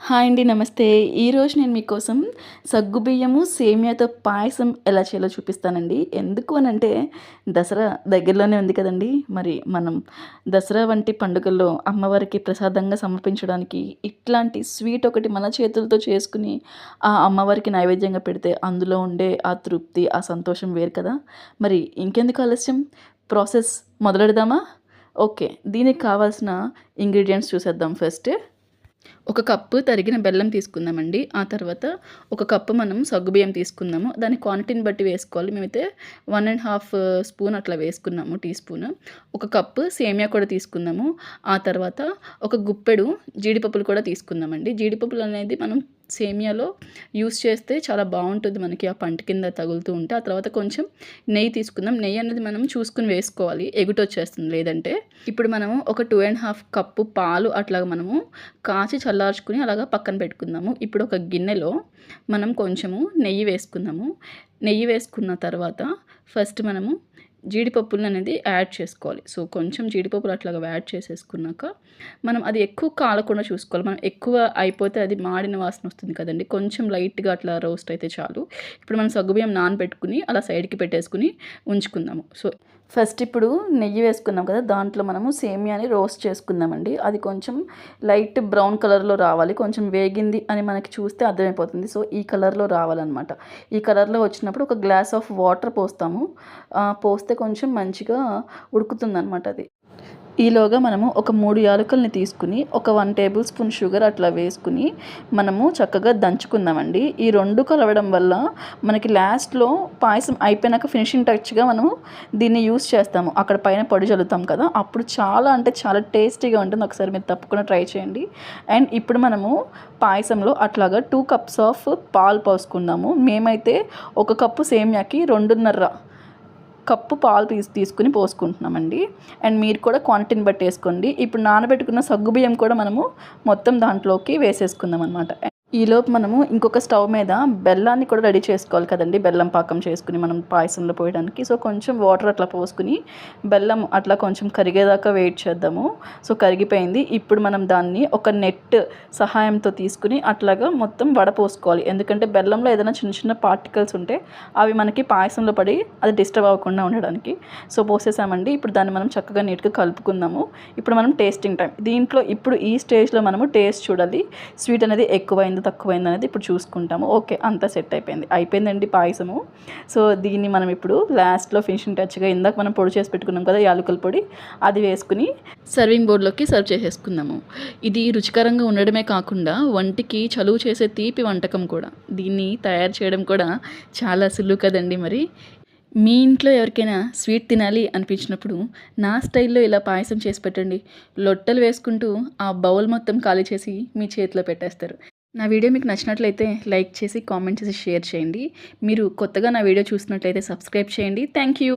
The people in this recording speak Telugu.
హాయ్ అండి నమస్తే. ఈరోజు నేను మీకోసం సగ్గుబియ్యము సేమియాతో పాయసం ఎలా చేయాలో చూపిస్తానండి. ఎందుకు అని అంటే దసరా దగ్గరలోనే ఉంది కదండి. మరి మనం దసరా వంటి పండుగల్లో అమ్మవారికి ప్రసాదంగా సమర్పించడానికి ఇట్లాంటి స్వీట్ ఒకటి మన చేతులతో చేసుకుని ఆ అమ్మవారికి నైవేద్యంగా పెడితే అందులో ఉండే ఆ తృప్తి ఆ సంతోషం వేరు కదా. మరి ఇంకెందుకు ఆలస్యం? ప్రాసెస్ మొదలెడదామా? ఓకే దీనికి కావాల్సిన ఇంగ్రీడియంట్స్ చూసేద్దాం ఫస్ట్. ఒక కప్పు తరిగిన బెల్లం తీసుకుందామండి. ఆ తర్వాత ఒక కప్పు మనం సగ్గుబియ్యం తీసుకుందాము. దాని క్వాంటిటీని బట్టి వేసుకోవాలి. మేమైతే వన్ అండ్ హాఫ్ స్పూన్ అట్లా వేసుకున్నాము టీ స్పూన్. ఒక కప్పు సేమియా కూడా తీసుకుందాము. ఆ తర్వాత ఒక గుప్పెడు జీడిపప్పులు కూడా తీసుకుందామండి. జీడిపప్పులు అనేది మనం సేమియాలో యూస్ చేస్తే చాలా బాగుంటుంది మనకి ఆ పంట కింద తగులుతూ ఉంటే. ఆ తర్వాత కొంచెం నెయ్యి తీసుకుందాం. నెయ్యి అనేది మనం చూసుకుని వేసుకోవాలి. ఎగుట వచ్చేస్తుంది లేదంటే. ఇప్పుడు మనము ఒక టూ అండ్ హాఫ్ కప్పు పాలు అట్లాగా మనము కాచి చల్లార్చుకుని అలాగా పక్కన పెట్టుకుందాము. ఇప్పుడు ఒక గిన్నెలో మనం కొంచెము నెయ్యి వేసుకుందాము. నెయ్యి వేసుకున్న తర్వాత ఫస్ట్ మనము జీడిపప్పులు అనేది యాడ్ చేసుకోవాలి. సో కొంచెం జీడిపప్పులు అట్లాగా యాడ్ చేసేసుకున్నాక మనం అది ఎక్కువ కాలకుండా చూసుకోవాలి. మనం ఎక్కువ అయిపోతే అది మాడిన వాసన వస్తుంది కదండి. కొంచెం లైట్గా అట్లా రోస్ట్ అయితే చాలు. ఇప్పుడు మనం సగ్గుబియ్యం నానబెట్టుకుని అలా సైడ్కి పెట్టేసుకుని ఉంచుకుందాము. సో ఫస్ట్ ఇప్పుడు నెయ్యి వేసుకున్నాం కదా దాంట్లో మనము సేమియాని రోస్ట్ చేసుకుందామండి. అది కొంచెం లైట్ బ్రౌన్ కలర్లో రావాలి. కొంచెం వేగింది అని మనకి చూస్తే అర్థమైపోతుంది. సో ఈ కలర్లో రావాలన్నమాట. ఈ కలర్లో వచ్చినప్పుడు ఒక గ్లాస్ ఆఫ్ వాటర్ పోస్తాము. పోస్తే కొంచెం మంచిగా ఉడుకుతుంది అనమాట అది. ఈలోగా మనము ఒక మూడు యాలకుల్ని తీసుకుని ఒక వన్ టేబుల్ స్పూన్ షుగర్ అట్లా వేసుకుని మనము చక్కగా దంచుకుందామండి. ఈ రెండు కలవడం వల్ల మనకి లాస్ట్లో పాయసం అయిపోయినాక ఫినిషింగ్ టచ్గా మనము దీన్ని యూస్ చేస్తాము. అక్కడ పైన పొడి చల్లుతాం కదా అప్పుడు చాలా అంటే చాలా టేస్టీగా ఉంటుంది. ఒకసారి మీరు తప్పకుండా ట్రై చేయండి. అండ్ ఇప్పుడు మనము పాయసంలో అట్లాగా టూ కప్స్ ఆఫ్ పాలు పోసుకుందాము. మేమైతే ఒక కప్పు సేమియాకి రెండున్నర కప్పు పాలు తీసి తీసుకుని పోసుకుంటున్నామండి. అండ్ మీరు కూడా క్వాంటిటీని బట్టి వేసుకోండి. ఇప్పుడు నానబెట్టుకున్న సగ్గుబియ్యం కూడా మనము మొత్తం దాంట్లోకి వేసేసుకుందాం అనమాట ఈలోపు మనము ఇంకొక స్టవ్ మీద బెల్లాన్ని కూడా రెడీ చేసుకోవాలి కదండి. బెల్లం పాకం చేసుకుని మనం పాయసంలో పోయడానికి. సో కొంచెం వాటర్ అట్లా పోసుకుని బెల్లం అట్లా కొంచెం కరిగేదాకా వెయిట్ చేద్దాము. సో కరిగిపోయింది. ఇప్పుడు మనం దాన్ని ఒక నెట్ సహాయంతో తీసుకుని అట్లాగా మొత్తం వడపోసుకోవాలి ఎందుకంటే బెల్లంలో ఏదైనా చిన్న చిన్న పార్టికల్స్ ఉంటే అవి మనకి పాయసంలో పడి అది డిస్టర్బ్ అవ్వకుండా ఉండడానికి. సో పోసేసామండి. ఇప్పుడు దాన్ని మనం చక్కగా నీట్గా కలుపుకుందాము. ఇప్పుడు మనం టేస్టింగ్ టైం. దీంట్లో ఇప్పుడు ఈ స్టేజ్లో మనము టేస్ట్ చూడాలి. స్వీట్ అనేది ఎక్కువైంది ఎంత తక్కువైంది అనేది ఇప్పుడు చూసుకుంటాము. ఓకే అంతా సెట్ అయిపోయింది. అయిపోయిందండి పాయసము. సో దీన్ని మనం ఇప్పుడు లాస్ట్లో ఫినిషింగ్ టచ్గా ఇందాక మనం పొడి చేసి పెట్టుకున్నాం కదా యాలకుల పొడి అది వేసుకుని సర్వింగ్ బోర్డులోకి సర్వ్ చేసేసుకుందాము. ఇది రుచికరంగా ఉండడమే కాకుండా వంటికి చలువు చేసే తీపి వంటకం కూడా. దీన్ని తయారు చేయడం కూడా చాలా సులువు కదండి మరి. మీ ఇంట్లో ఎవరికైనా స్వీట్ తినాలి అనిపించినప్పుడు నా స్టైల్లో ఇలా పాయసం చేసి పెట్టండి. లొట్టలు వేసుకుంటూ ఆ బౌల్ మొత్తం ఖాళీ చేసి మీ చేతిలో పెట్టేస్తారు. నా వీడియో మీకు నచ్చినట్లయితే లైక్ చేసి కామెంట్ చేసి షేర్ చేయండి. మీరు కొత్తగా నా వీడియో చూసినట్లయితే సబ్స్క్రైబ్ చేయండి. Thank you.